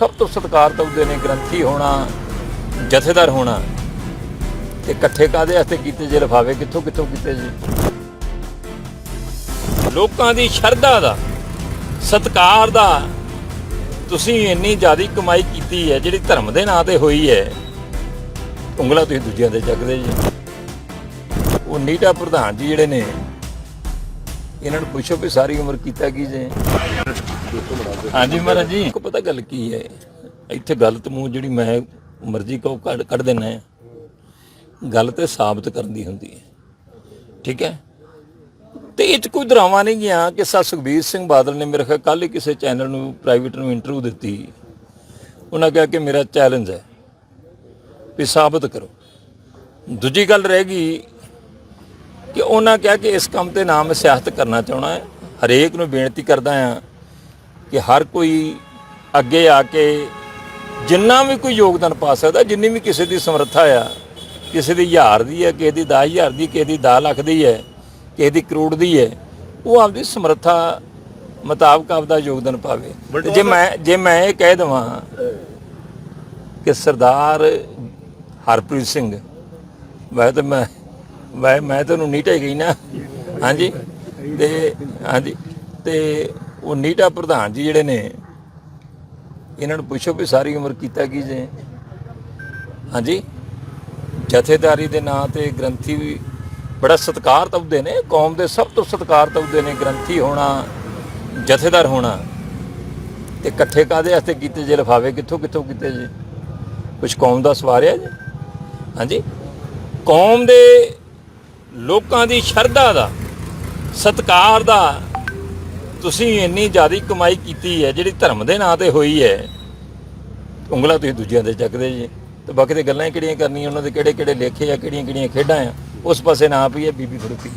ਸਭ ਤੋਂ ਸਤਿਕਾਰਤ ਹੁੰਦੇ ਨੇ ਗ੍ਰੰਥੀ ਹੋਣਾ, ਜਥੇਦਾਰ ਹੋਣਾ, ਤੇ ਇਕੱਠੇ ਕਾਦੇ ਵਾਸਤੇ ਕੀਤੇ ਜੇ ਲਫਾਵੇ ਕਿੱਥੋਂ ਕਿੱਥੋਂ ਕੀਤੇ ਜੀ? ਲੋਕਾਂ ਦੀ ਸ਼ਰਧਾ ਦਾ, ਸਤਿਕਾਰ ਦਾ, ਤੁਸੀਂ ਇੰਨੀ ਜ਼ਿਆਦਾ ਕਮਾਈ ਕੀਤੀ ਹੈ, ਜਿਹੜੀ ਧਰਮ ਦੇ ਨਾਂ ਤੇ ਹੋਈ ਹੈ, ਉਂਗਲਾ ਤੁਸੀਂ ਦੂਜਿਆਂ ਦੇ ਚੱਕਦੇ ਜੀ। ਉਹ ਨੀਟਾ ਪ੍ਰਧਾਨ ਜੀ ਜਿਹੜੇ ਨੇ ਇਹਨਾਂ ਨੂੰ ਪੁੱਛੋ ਵੀ ਸਾਰੀ ਉਮਰ ਕੀਤਾ ਕੀ ਜੇ। ਹਾਂਜੀ ਮਹਾਰਾਜ ਜੀ। ਕੋ ਪਤਾ ਗੱਲ ਕੀ ਹੈ ਇੱਥੇ ਗਲਤ ਮੂੰਹ ਜਿਹੜੀ ਮੈਂ ਮਰਜ਼ੀ ਕਹੋ ਕੱਢ ਕੱਢ ਦੇਣਾ ਹੈ। ਗੱਲ ਤੇ ਸਾਬਤ ਕਰਨ ਦੀ ਹੁੰਦੀ ਹੈ। ਠੀਕ ਹੈ? ਤੇ ਇਹ 'ਚ ਕੋਈ ਡਰਾਮਾ ਨਹੀਂ ਗਿਆ ਕਿ ਸਾ ਸੁਖਬੀਰ ਸਿੰਘ ਬਾਦਲ ਨੇ ਮੇਰੇ ਖਿਆਲ ਕੱਲ ਹੀ ਕਿਸੇ ਚੈਨਲ ਨੂੰ ਪ੍ਰਾਈਵੇਟ ਨੂੰ ਇੰਟਰਵਿਊ ਦਿੱਤੀ। ਉਹਨਾਂ ਕਿਹਾ ਕਿ ਮੇਰਾ ਚੈਲੰਜ ਹੈ ਵੀ ਸਾਬਤ ਕਰੋ। ਦੂਜੀ ਗੱਲ ਰਹਿ ਗਈ ਕਿ ਉਹਨਾਂ ਕਿਹਾ ਕਿ ਇਸ ਕੰਮ ਤੇ ਨਾਮ ਸਿਆਸਤ ਕਰਨਾ ਚਾਹਣਾ ਹੈ। ਹਰੇਕ ਨੂੰ ਬੇਨਤੀ ਕਰਦਾ ਹਾਂ ਕਿ ਹਰ ਕੋਈ ਅੱਗੇ ਆ ਕੇ ਜਿੰਨਾ ਵੀ ਕੋਈ ਯੋਗਦਾਨ ਪਾ ਸਕਦਾ ਜਿੰਨੀ ਵੀ ਕਿਸੇ ਦੀ ਸਮਰੱਥਾ ਆ ਕਿਸੇ ਦੀ ਹਜ਼ਾਰ ਦੀ ਹੈ ਕਿਸੇ ਦੀ 10000 ਦੀ ਕਿਸੇ ਦੀ 10 ਲੱਖ ਦੀ ਹੈ ਕਿਸੇ ਦੀ ਕਰੋੜ ਦੀ ਹੈ ਉਹ ਆਪਦੀ ਸਮਰੱਥਾ ਮੁਤਾਬਕ ਆਪਦਾ ਯੋਗਦਾਨ ਪਾਵੇ। ਜੇ ਮੈਂ ਜੇ ਮੈਂ ਇਹ ਕਹਿ ਦਵਾਂ ਕਿ ਸਰਦਾਰ ਹਰਪ੍ਰੀਤ ਸਿੰਘ ਵੈਸੇ ਤਾਂ ਮੈਂ ਮੈਂ ਮੈਂ ਤੁਹਾਨੂੰ ਨੀਟਾ ਹੀ ਗਈ ਨਾ। ਹਾਂਜੀ। ਤੇ ਹਾਂਜੀ। ਤੇ ਉਹ ਨੀਟਾ ਪ੍ਰਧਾਨ ਜੀ ਜਿਹੜੇ ਨੇ, ਇਹਨਾਂ ਨੂੰ ਪੁੱਛੋ ਵੀ ਸਾਰੀ ਉਮਰ ਕੀਤਾ ਕੀ ਜੇ। ਹਾਂਜੀ। ਜਥੇਦਾਰੀ ਦੇ ਨਾਂ ਤੇ ਗ੍ਰੰਥੀ ਵੀ ਬੜਾ ਸਤਿਕਾਰ ਤਬਦੇ ਨੇ। ਕੌਮ ਦੇ ਸਭ ਤੋਂ ਸਤਿਕਾਰ ਤਬਦੇ ਨੇ ਗ੍ਰੰਥੀ ਹੋਣਾ, ਜਥੇਦਾਰ ਹੋਣਾ। ਤੇ ਇਕੱਠੇ ਕਾਦੇ ਵਾਸਤੇ ਕੀਤੇ ਜੇ? ਲਫਾਵੇ ਕਿੱਥੋਂ ਕਿੱਥੋਂ ਕੀਤੇ ਜੇ? ਕੁਝ ਕੌਮ ਦਾ ਸਵਾਰਿਆ ਜੀ? ਹਾਂਜੀ। ਕੌਮ ਦੇ ਲੋਕਾਂ ਦੀ ਸ਼ਰਧਾ ਦਾ, ਸਤਕਾਰ ਦਾ ਤੁਸੀਂ ਇੰਨੀ ਜ਼ਿਆਦਾ ਕਮਾਈ ਕੀਤੀ ਹੈ, ਜਿਹੜੀ ਧਰਮ ਦੇ ਨਾਂ ਤੇ ਹੋਈ ਹੈ। ਉਂਗਲਾ ਤੁਸੀਂ ਦੂਜਿਆਂ ਦੇ ਚੱਕਦੇ ਜੀ। ਤੇ ਬਾਕੀ ਤੇ ਗੱਲਾਂ ਹੀ ਕਿਹੜੀਆਂ ਕਰਨੀਆਂ, ਉਹਨਾਂ ਦੇ ਕਿਹੜੇ ਕਿਹੜੇ ਲੇਖੇ ਆ ਕਿਹੜੀਆਂ ਕਿਹੜੀਆਂ ਖੇਡਾਂ ਆ, ਉਸ ਪਾਸੇ ਨਾ ਪਈਏ ਬੀਬੀ ਫੜੂਕੀ।